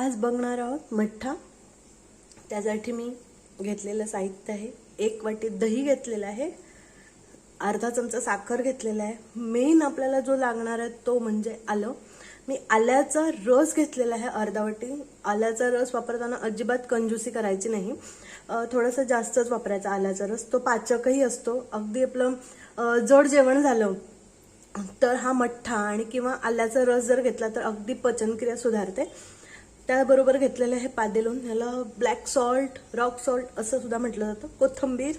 आज बघणार आहोत मठ्ठा. त्यासाठी मी घेतलेलं साहित्य आहे. एक वाटी दही घेतलेलं आहे. अर्धा चमचा साखर घेतलेला आहे. मेन आपल्याला जो लागणार आहे तो म्हणजे आलं. मी आल्याचा रस घेतलेला आहे अर्धा वाटी. आल्याचा रस वापरताना अजिबात कंजूसी करायची नाही. थोडासा जास्तच वापरायचा आल्याचा रस. तो पाचकही असतो. अगदी आपलं जड जेवण झालं तर हा मठ्ठा आणि किंवा आल्याचा रस जर घेतला तर अगदी पचनक्रिया सुधारते. त्याबरोबर घेतलेलं आहे पादेलोन. ह्याला ब्लॅक सॉल्ट रॉक सॉल्ट असं सुद्धा म्हटलं जातं. कोथिंबीर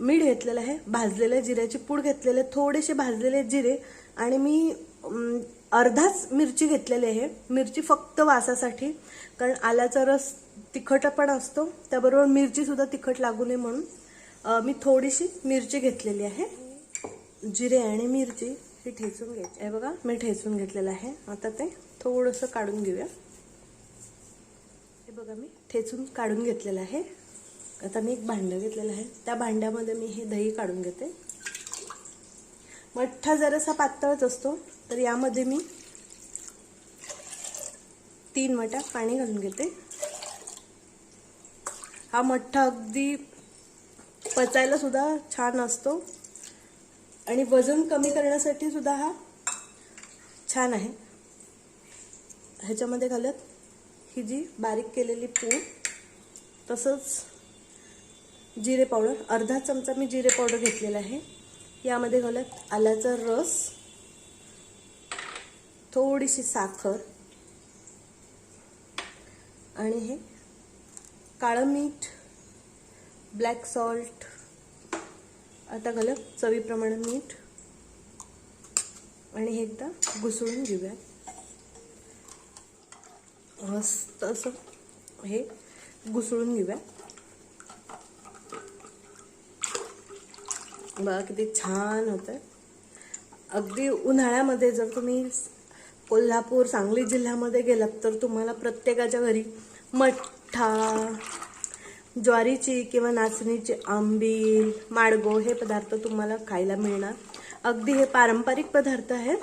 मीठ घेतलेलं आहे भाजलेल्या जिऱ्याची पूड घेतलेले थोडेसे भाजलेले जिरे आणि मी अर्धाच मिरची घेतलेली आहे. मिरची फक्त वासासाठी कारण आल्याचा रस तिखट पण असतो. त्याबरोबर मिरची सुद्धा तिखट लागू नये म्हणून मी थोडीशी मिरची घेतलेली आहे. जिरे आणि मिरची ही ठेचून घ्यायची. आहे बघा मी ठेचून घेतलेलं आहे. आता ते थोडंसं काढून घेऊया. हे बघा मी ठेचून काढून घेतलेलं आहे. आता मी एक भांडं घेतलेलं आहे. त्या भांड्यामध्ये मी हे दही काढून घेते. मठ्ठा जरासा पातळच असतो तर यामध्ये मी तीन वाट्या पाणी घालून घेते. हा मठ्ठा अगदी पचायला सुद्धा छान असतो. आणि वजन कमी करण्यासाठी सुद्धा हा छान आहे. ह्याच्यामध्ये घालत की जी बारीक केलेली पूड तसंच जिरे पावडर अर्धा चमचा मी जिरे पावडर घेतलेला आहे. यामध्ये घालत आल्याचा रस थोडीशी साखर आणि हे काळं मीठ ब्लॅक सॉल्ट आता घालत चवीप्रमाणे मीठ आणि हे एकदा घुसळून घेऊया मस्त असं हे घुसळून घेऊया. बघा किती छान होतं अगदी उन्हाळ्यामध्ये जर तुम्ही कोल्हापूर सांगली जिल्ह्यामध्ये गेलात तर तुम्हाला प्रत्येकाच्या घरी मठ्ठा ज्वारीची किंवा नाचणीची आंबील माडगो हे पदार्थ तुम्हाला खायला मिळणार. अगदी हे पारंपरिक पदार्थ आहेत.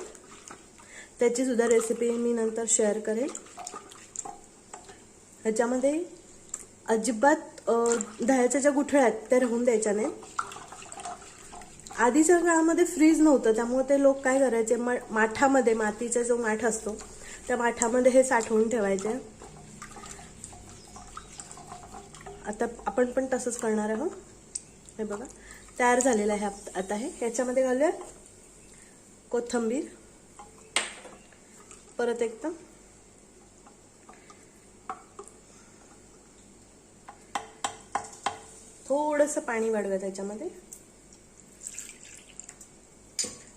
त्याची सुद्धा रेसिपी मी नंतर शेअर करेन. ह्याच्यामध्ये अजिबात दह्याच्या ज्या गुठळ्या आहेत त्या राहून द्यायच्या नाही. आधीच्या काळामध्ये फ्रीज नव्हतं त्यामुळे ते लोक काय करायचे म- माठामध्ये मातीचा जो माठ असतो त्या माठामध्ये हे साठवून ठेवायचे. आता आपण पण तसंच करणार आहोत. हे बघा तयार झालेलं आहे आता हे. ह्याच्यामध्ये घालूया कोथंबीर. परत एकदम थोडंसं पाणी वाढवूया त्याच्यामध्ये.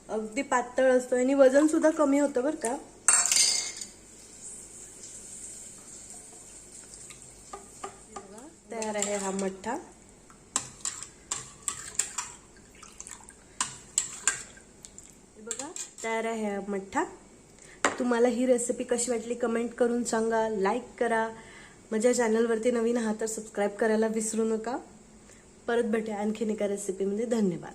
अगदी पातळ असतो आणि वजन सुद्धा कमी होतं बरं का. तयार आहे हा मठ्ठा. बघा तयार आहे हा मठ्ठा. तुम्हाला ही रेसिपी कशी वाटली कमेंट करून सांगा लाईक करा. माझ्या चॅनलवरती नवीन आहात तर सबस्क्राईब करायला विसरू नका. परत भेटूया आणखीन एका रेसिपीमध्ये धन्यवाद.